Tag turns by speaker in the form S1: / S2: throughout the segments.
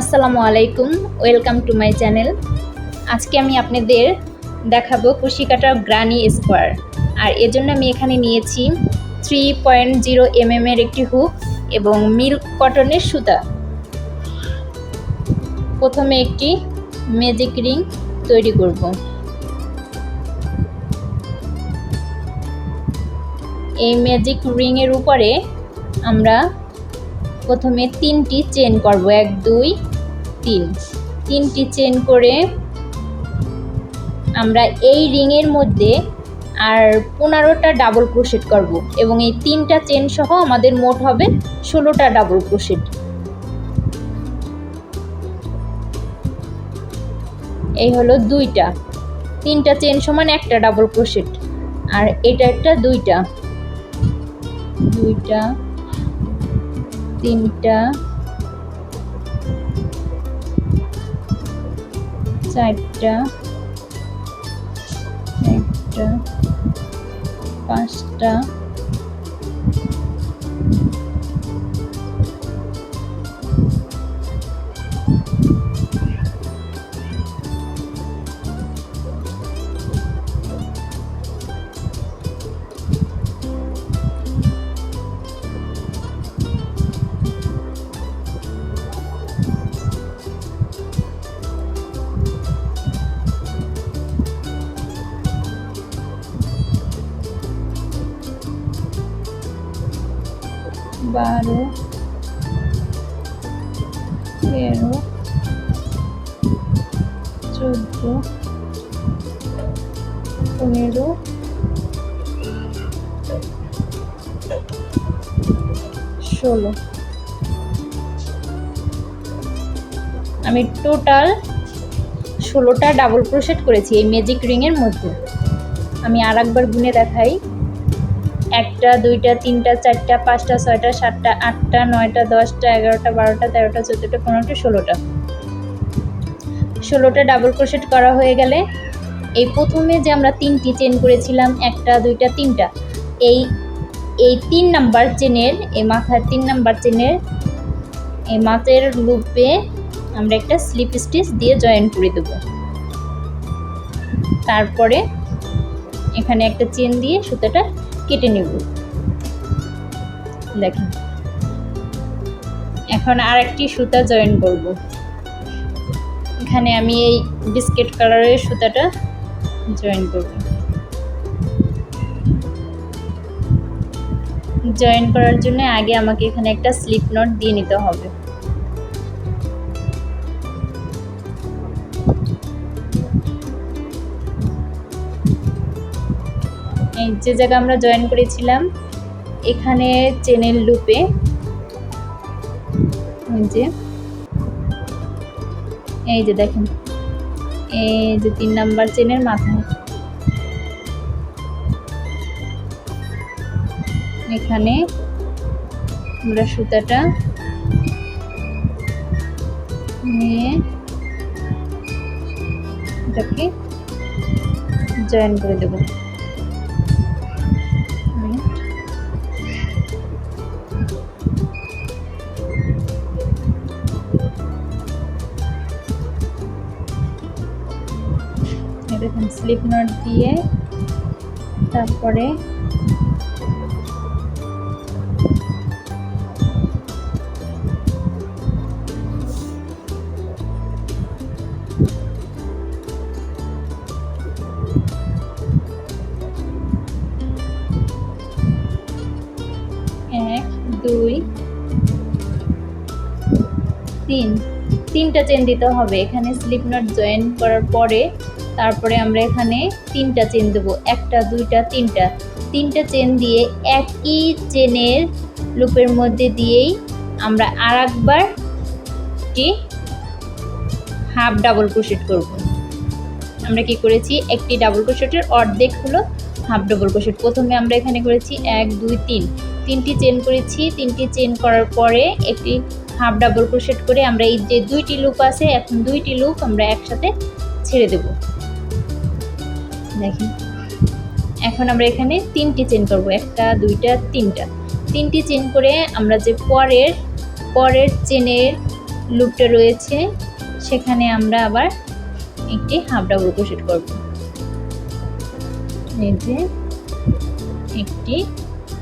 S1: আসসালামু আলাইকুম, welcome to my channel. আজকে আমি আপনাদের দেখাবো কুশি কাটার গ্রানি স্কোয়ার। আর এজন্য আমি এখানে নিয়েছি থ্রি পয়েন্ট জিরো এম এর একটি হুক এবং মিল্ক কটনের সুতা। প্রথমে একটি ম্যাজিক রিং তৈরি করব। এই ম্যাজিক রিংয়ের উপরে আমরা প্রথমে তিনটি চেন করব, এক, দুই, তিন। তিনটি চেন করে আমরা এই রিংয়ের মধ্যে আর পনেরোটা ডাবল ক্রোশেট করব এবং এই তিনটা চেন সহ আমাদের মোট হবে ষোলোটা ডাবল ক্রোশেট। এই হলো দুইটা। তিনটা চেন সমান একটা ডাবল ক্রোশেট। আর এটা একটা দুইটা। দুইটা। তিনটা। চারটা। একটা। পাঁচটা। বারো তেরো চোদ্দ পনেরো ষোলো আমি টোটাল ষোলোটা ডাবল ক্রোশেট করেছি এই ম্যাজিক রিংয়ের মধ্যে। আমি আর একবার গুনে দেখাই। একটা দুইটা, তিনটা, চারটা, পাঁচটা, ছয়টা, সাতটা, আটটা, নয়টা, দশটা, এগারোটা, বারোটা, তেরোটা, চোদ্দোটা, পনেরোটা, ষোলোটা। ষোলোটা ডাবল ক্রোশেট করা হয়ে গেলে এই প্রথমে যে আমরা তিনটি চেন করেছিলাম, একটা, দুইটা, তিনটা, এই এই তিন নাম্বার চেনের এই মাথার তিন নাম্বার চেনের এই মাছের লুপে আমরা একটা স্লিপ স্টিচ দিয়ে জয়েন করে দেব। তারপরে এখানে একটা চেন দিয়ে সুতোটা কেটে নেব। দেখেন। এখন আর একটি সুতা জয়েন করব। এখানে আমি এই বিস্কিট কালারের সুতাটা জয়েন করব। জয়েন করার জন্য আগে আমাকে এখানে একটা স্লিপ নট দিয়ে নিতে হবে। যে জায়গা আমরা জয়েন করেছিলাম, এখানে চেনের লুপে যে। এই যে দেখেন। এই যে তিন নাম্বার চেনের মাথায়। এখানে আমরা সুতাটা নিয়ে এটাকে জয়েন করে দেবো। দেখুন স্লিপ নট দিয়ে তারপরে এক, দুই, তিন। তিনটা চেন দিতে হবে। এখানে স্লিপ নট জয়েন করার পরে তারপরে আমরা এখানে তিনটা চেন দেবো। একটা, দুইটা, তিনটা। তিনটা চেন দিয়ে একই চেনের লুপের মধ্যে দিয়েই আমরা আর একবার একটি হাফ ডাবল ক্রোশেট করব। আমরা কি করেছি? একটি ডাবল ক্রোশেটের অর্ধেক হলো হাফ ডাবল ক্রোশেট প্রথমে আমরা এখানে করেছি এক, দুই, তিন। তিনটি চেন করেছি। তিনটি চেন করার পরে একটি হাফ ডাবল ক্রোশেট করে আমরা এই যে দুইটি লুপ আছে, এখন দুইটি লুপ আমরা একসাথে ছেড়ে দেব। দেখেন এখন আমরা এখানে তিনটি চেন করব, একটা, দুইটা, তিনটা। তিনটি চেন করে আমরা যে পরের পরের চেনের লুপটা রয়েছে, সেখানে আমরা আবার একটি হাফ ডাবল ক্রোশেট করব। এই যে একটি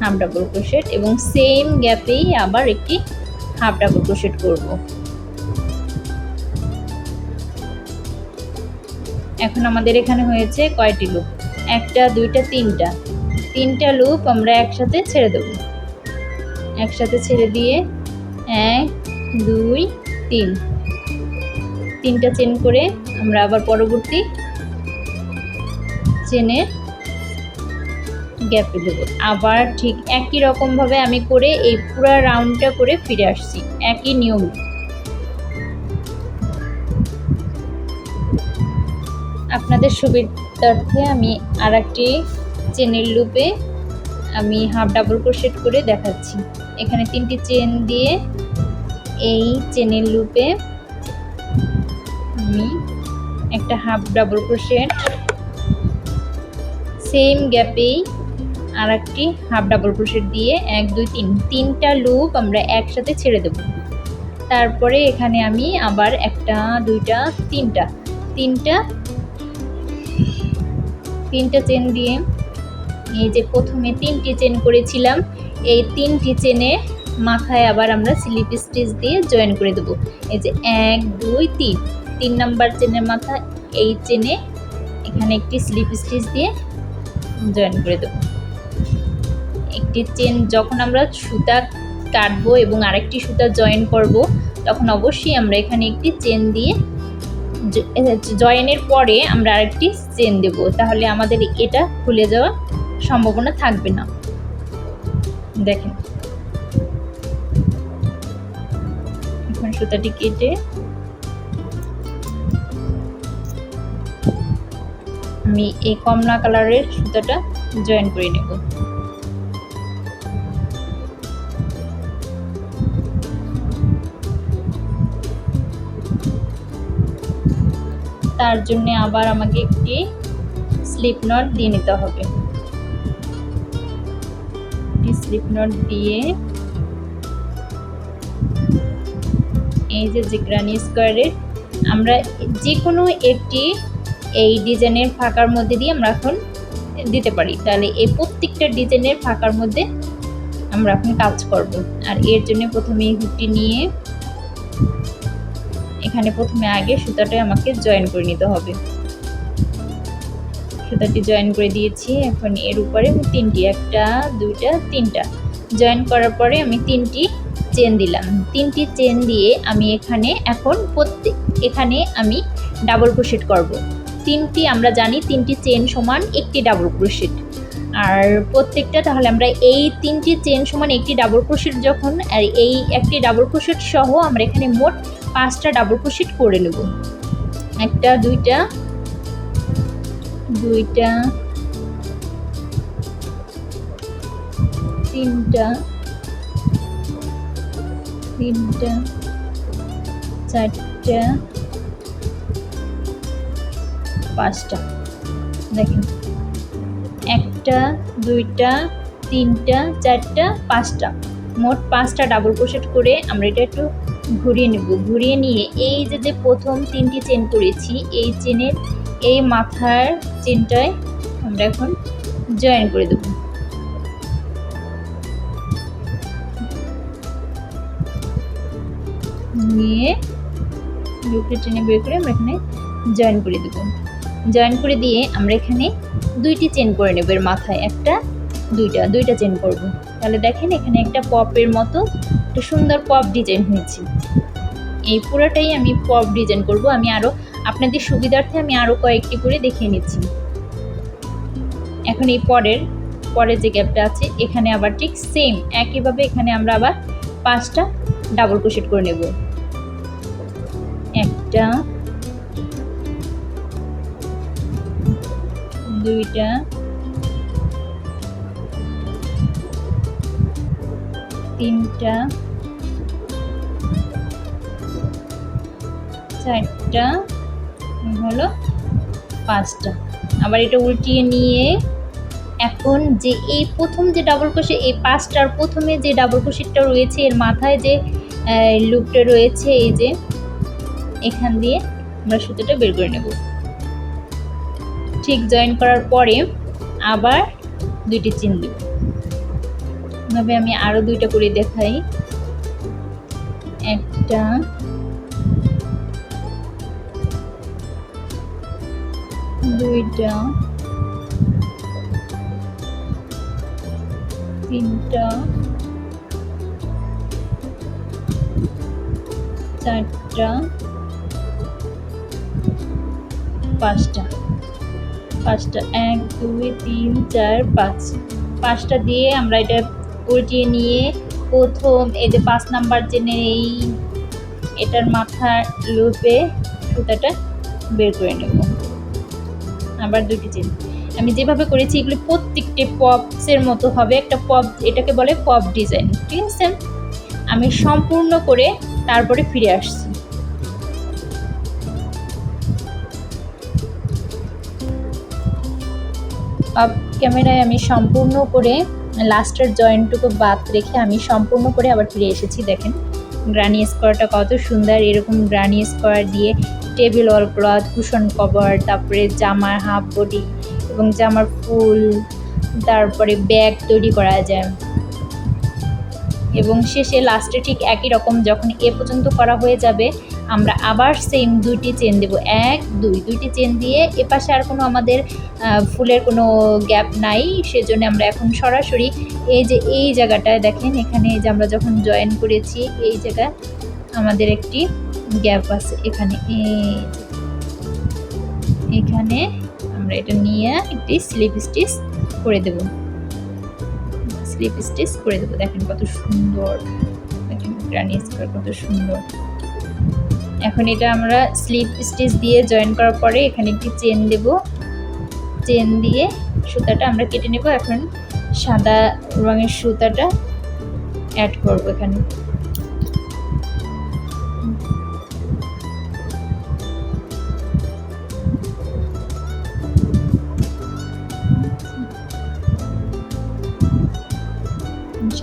S1: হাফ ডাবল ক্রোশেট এবং সেম গ্যাপেই আবার একটি হাফ ডাবল ক্রোশেট করব। এখন আমাদের এখানে হয়েছে কয়টি লুপ একটা, দুইটা, তিনটা। তিনটা লুপ আমরা একসাথে ছেড়ে দেব। একসাথে ছেড়ে দিয়ে এক, দুই, তিন। তিনটা চেন করে আমরা আবার পরবর্তী চেনের গ্যাপে দেবো। আবার ঠিক একই রকমভাবে আমি করে এই পুরো রাউন্ডটা করে ফিরে আসছি। একই নিয়ম। আপনাদের সুবিধার্থে আমি আর একটি চেনের লুপে আমি হাফ ডাবল ক্রোশেট করে দেখাচ্ছি। এখানে তিনটি চেন দিয়ে এই চেনের লুপে আমি একটা হাফ ডাবল ক্রোশেট, সেম গ্যাপেই আর একটি হাফ ডাবল ক্রোশেট দিয়ে এক, দুই, তিন, তিনটা লুপ আমরা একসাথে ছেড়ে দেব। তারপরে এখানে আমি আবার একটা, দুইটা, তিনটা তিনটা তিনটা চেন দিয়ে এই যে প্রথমে তিনটি চেন করেছিলাম, এই তিনটি চেনে মাথায় আবার আমরা স্লিপ স্টিচ দিয়ে জয়েন করে দেবো। এই যে এক, দুই, তিন। তিন নাম্বার চেনের মাথা এই চেনে এখানে একটি স্লিপ স্টিচ দিয়ে জয়েন করে দেবো। একটি চেন যখন আমরা সুতা কাটবো এবং আরেকটি সুতা জয়েন করব, তখন অবশ্যই আমরা এখানে একটি চেন দিয়ে জয়েনের পরে আমরা আরেকটি চেন দেব। তাহলে আমাদের এটা খুলে যাওয়ার সম্ভাবনা থাকবে না। দেখেন। এখন সুতাটি কেটে আমি এই কমলা কালারের সুতাটা জয়েন করে নেব। তার জন্য আবার আমাকে একটি স্লিপ নট দিয়ে নিতে হবে। স্লিপ নট দিয়ে এই যে জিগ্রানি স্কোয়ারের আমরা যে কোনো একটি এই ডিজাইনের ফাঁকার মধ্যে দিয়ে আমরা এখন দিতে পারি। তাহলে এই প্রত্যেকটা ডিজাইনের ফাঁকার মধ্যে আমরা এখন কাজ করব। আর এর জন্য প্রথমে এই হুকটি নিয়ে এখানে প্রথমে আগে সুতাটা আমাকে জয়েন করে নিতে হবে। সুতাটি জয়েন করে দিয়েছি এখন এর উপরে আমি তিনটি, একটা, দুইটা, তিনটা। জয়েন করার পরে আমি তিনটি চেন দিলাম। তিনটি চেন দিয়ে আমি এখানে এখন প্রত্যেক এখানে আমি ডাবল ক্রোশেট করব। তিনটি আমরা জানি তিনটি চেন সমান একটি ডাবল ক্রোশেট আর প্রত্যেকটা তাহলে আমরা এই তিনটি চেন সমান একটি ডাবল ক্রোশেট যখন, আর এই একটি ডাবল ক্রোশেট সহ আমরা এখানে মোট পাঁচটা ডাবল ক্রোশেট করে নেব। একটা, দুইটা দুইটা, তিনটা তিনটা, চারটা, পাঁচটা। দেখেন, একটা, দুইটা, তিনটা, চারটা, পাঁচটা। মোট পাঁচটা ডাবল ক্রোশেট করে আমরা এটা একটু ঘুরিয়ে নেব। ঘুরিয়ে নিয়ে এই যে যে প্রথম তিনটি চেন করেছি, এই চেনের এই মাথার চেনটায় আমরা এখন জয়েন করে দেব। নিয়ে দুটো টেনে বের করে আমরা এখানে জয়েন করে দেব। জয়েন করে দিয়ে আমরা এখানে দুইটি চেন করে নেব এর মাথায়। একটা, দুইটা দুইটা চেন করব। তাহলে দেখেন এখানে একটা পপের মতো একটা সুন্দর পপ ডিজাইন হয়েছে। এই পুরোটাই আমি পপ ডিজাইন করব। আমি আরও আপনাদের সুবিধার্থে আমি আরও কয়েকটি করে দেখিয়ে নিচ্ছি। এখন এই পরের পরের যে গ্যাপটা আছে, এখানে আবার ঠিক সেম একইভাবে এখানে আমরা আবার পাঁচটা ডাবল ক্রোশেট করে নেব। একটা, দুইটা, তিনটা চারটা হলো পাঁচটা। আবার এটা উল্টিয়ে নিয়ে এখন যে এই প্রথম যে ডাবল ক্রোশেট এই পাঁচটার প্রথমে যে ডাবল ক্রোশেটটা রয়েছে, এর মাথায় যে লুপটা রয়েছে, এই যে এখান দিয়ে আমরা সুতোটা বের করে নেব। ঠিক জয়েন করার পরে আবার দুইটি চিন দেব এভাবে আমি আরও দুইটা করে দেখাই। একটা দুইটা, তিনটা, চারটা, পাঁচটা। পাঁচটা, এক, দুই, তিন, চার, পাঁচ। পাঁচটা দিয়ে আমরা এটা উল্টিয়ে নিয়ে প্রথম এই পাঁচ নাম্বার যে এই এটার মাথার লুপে সুতাটা বের করে নেব। আবার দুটি চেন আমি যেভাবে করেছি, এগুলি প্রত্যেকটি পপসের মতো হবে। একটা পপ এটাকে বলে পপ ডিজাইন ঠিক আছে? আমি সম্পূর্ণ করে তারপরে ফিরে আসছি। অফ ক্যামেরায় আমি সম্পূর্ণ করে লাস্টের জয়েন্টটুকু বাদ রেখে আমি সম্পূর্ণ করে আবার ফিরে এসেছি, দেখেন। গ্রানি স্কোয়ারটা কত সুন্দর, এরকম গ্রানি স্কোয়ার দিয়ে table wall, cloth, cushion cover, তারপরে জামার হাফ বডি এবং জামার ফুল, তারপরে ব্যাগ তৈরি করা যায়। এবং শেষে, লাস্টে ঠিক একই রকম যখন এ পর্যন্ত করা হয়ে যাবে, আমরা আবার সেম দুইটি চেন দেব। এক, দুই, দুইটি চেন দিয়ে এপাশে আর কোনো আমাদের ফুলের কোনো গ্যাপ নাই, সেজন্য আমরা এখন সরাসরি এই যে এই জায়গাটায় দেখেন, এখানে যে আমরা যখন জয়েন করেছি, এই জায়গা আমাদের একটি গ্যাপ আছে। এখানে এখানে আমরা এটা নিয়ে একটি স্লিপ স্টিচ করে দেব। স্লিপ স্টিচ করে দেবো। দেখেন কত সুন্দর। কত সুন্দর। এখন এটা আমরা স্লিপ স্টিচ দিয়ে জয়েন করার পরে এখানে একটি চেন দেব। চেন দিয়ে সুতাটা আমরা কেটে নেব। এখন সাদা রঙের সুতাটা অ্যাড করব এখানে।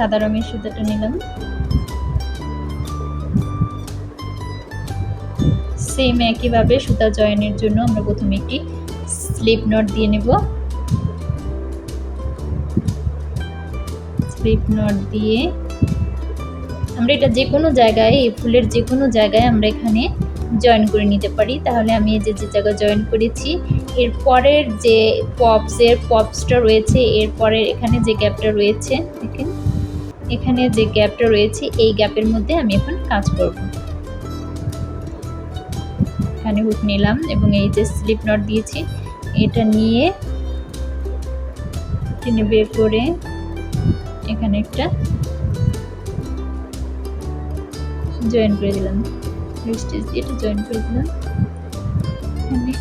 S1: সাদা রঙের সুতাটা নিলাম। সেম একইভাবে সুতা জয়েনের জন্য আমরা প্রথমে একটি স্লিপ নট দিয়ে নেব। স্লিপ নট দিয়ে আমরা এটা যে কোনো জায়গায়, এই ফুলের যে কোনো জায়গায় আমরা এখানে জয়েন করে নিতে পারি। তাহলে আমি এই যে যে জায়গায় জয়েন করেছি, এর পরের যে পপসের পপসটা রয়েছে, এর পরের এখানে যে গ্যাপটা রয়েছে, দেখেন। এখানে যে গ্যাপটা রয়েছে, এই গ্যাপের মধ্যে আমি এখন কাজ করব। এখানে হুক নিলাম এবং এই যে স্লিপ নট দিয়েছি, এটা নিয়ে টেনে বের করে এখানে একটা জয়েন করে দিলাম। স্টিচ দিয়ে এটা জয়েন করে দিলাম। এখানে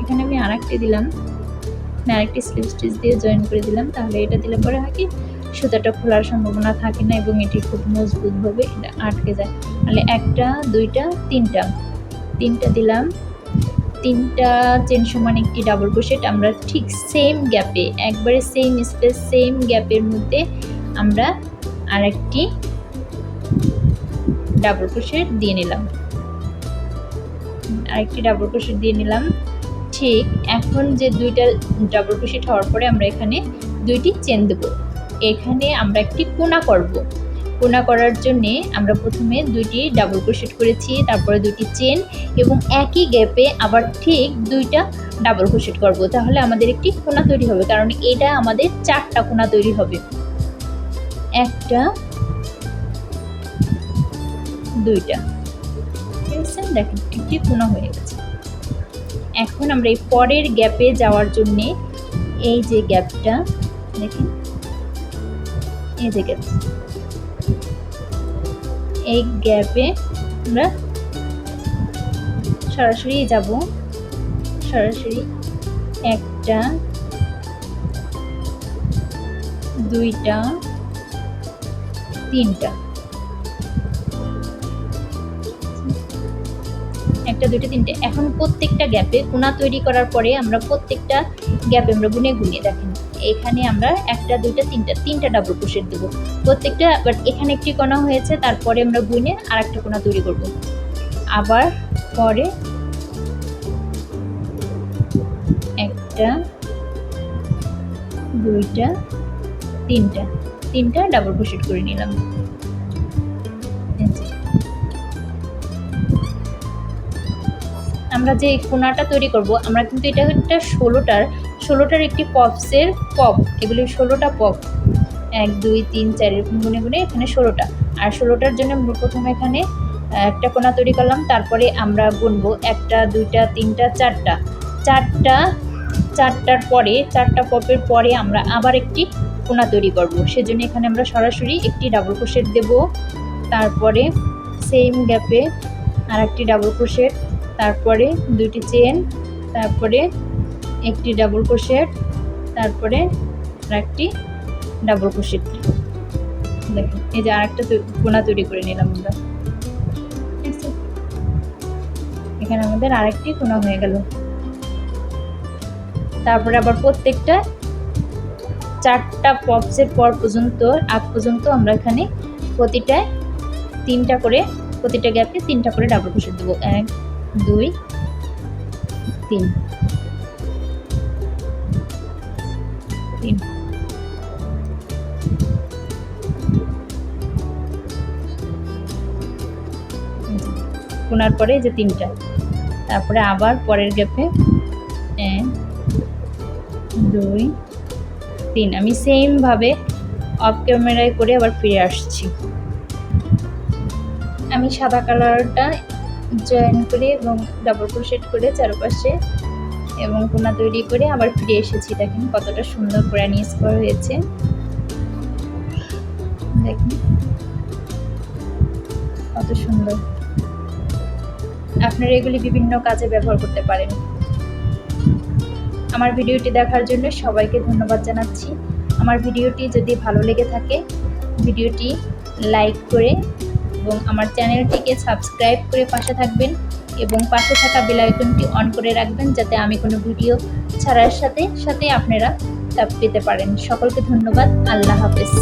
S1: এখানে আমি আরেকটি দিলাম। আরেকটি স্লিপ স্টিচ দিয়ে জয়েন করে দিলাম। তাহলে এটা দিলে পরে হয় কি? সুতাটা খোলার সম্ভাবনা থাকে না এবং এটি খুব মজবুতভাবে এটা আটকে যায়। তাহলে একটা, দুইটা, তিনটা। তিনটা দিলাম। তিনটা চেন সমান একটি ডাবল ক্রোশেট আমরা ঠিক সেম গ্যাপে একবারে সেম স্পেস সেম গ্যাপের মধ্যে আমরা আরেকটি ডাবল ক্রোশেট দিয়ে নিলাম। আরেকটি ডাবল ক্রোশেট দিয়ে নিলাম। ঠিক, এখন যে দুইটা ডাবল ক্রোশেট হওয়ার পরে আমরা এখানে দুইটি চেন দেবো। এখানে আমরা একটি কোনা করব। কোনা করার জন্যে আমরা প্রথমে দুইটি ডাবল ক্রোশেট করেছি, তারপরে দুটি চেন এবং একই গ্যাপে আবার ঠিক দুইটা ডাবল ক্রোশেট করব। তাহলে আমাদের একটি কোনা তৈরি হবে, কারণ এটা আমাদের চারটা কোনা তৈরি হবে। একটা, দুইটা। দেখেন, একটি কোনা হয়ে গেছে। এখন আমরা এই পরের গ্যাপে যাওয়ার জন্যে এই যে গ্যাপটা দেখেন এই যে এই গ্যাপে আমরা সরাসরি যাব। সরাসরি একটা, দুইটা, তিনটা। একটা, দুইটা, তিনটে। এখন প্রত্যেকটা গ্যাপে কোনা তৈরি করার পরে আমরা প্রত্যেকটা গ্যাপে আমরা গুনে গুনে দেখেন। এখানে আমরা একটা, দুইটা, তিনটা তিনটা ডাবল ক্রোশেট দেবো। প্রত্যেকটা বাট এখানে একটি কোনা হয়েছে, তারপরে আমরা বুনে আর একটা কোনা তৈরি করব। আবার পরে একটা, দুইটা, তিনটা তিনটা ডাবল ক্রোশেট করে নিলাম। আমরা যে কোনাটা তৈরি করব, আমরা কিন্তু এটা একটা ষোলোটার ষোলোটার একটি পপসের পপ, এগুলি ষোলোটা পপ। এক, দুই, তিন, চার, এরকম গুনে গুনে এখানে ষোলোটা। আর ষোলোটার জন্য আমরা প্রথমে এখানে একটা কোনা তৈরি করলাম, তারপরে আমরা গুনবো একটা, দুইটা, তিনটা, চারটা। চারটা, চারটার পরে, চারটা পপের পরে আমরা আবার একটি কোনা তৈরি করব। সেজন্য এখানে আমরা সরাসরি একটি ডাবল ক্রোশেট দেব। তারপরে সেম গ্যাপে আর একটি ডাবল ক্রোশেট তারপরে দুইটি চেন তারপরে একটি ডাবল ক্রোশেট তারপরে আর একটি ডাবল ক্রোশেট। দেখুন এই যে আরেকটা কোনা তৈরি করে নিলাম আমরা। এখানে আমাদের আরেকটি কোনা হয়ে গেল। তারপরে আবার প্রত্যেকটা চারটা পপসের পর পর্যন্ত আগ পর্যন্ত আমরা এখানে প্রতিটায় তিনটা করে প্রতিটা গ্যাপে তিনটা করে ডাবল ক্রোশেট দেবো। এক দুই, তিন। তিন। কোনার পরে যে তিনটা। তারপরে আবার পরের গ্যাপে এক, দুই, তিন। আমি সেমভাবে অফ ক্যামেরায় করে আবার ফিরে আসছি। আমি সাদা কালারটা জয়েন করে এবং ডাবল ক্রোশেট করে চারপাশে এবং কোনা তৈরি করে আবার ফিরে এসেছি। দেখেন কতটা সুন্দর করে নিয়ে করা হয়েছে। দেখুন কত সুন্দর। আপনারা এগুলি বিভিন্ন কাজে ব্যবহার করতে পারেন। আমার ভিডিওটি দেখার জন্য সবাইকে ধন্যবাদ জানাচ্ছি। আমার ভিডিওটি যদি ভালো লেগে থাকে, ভিডিওটি লাইক করে এবং আমার চ্যানেলটিকে সাবস্ক্রাইব করে পাশে থাকবেন এবং পাশে থাকা বেলাইকনটি অন করে রাখবেন যাতে আমি কোনো ভিডিও ছাড়ার সাথে সাথে আপনারা তা পেতে পারেন। সকলকে ধন্যবাদ। আল্লাহ হাফেজ।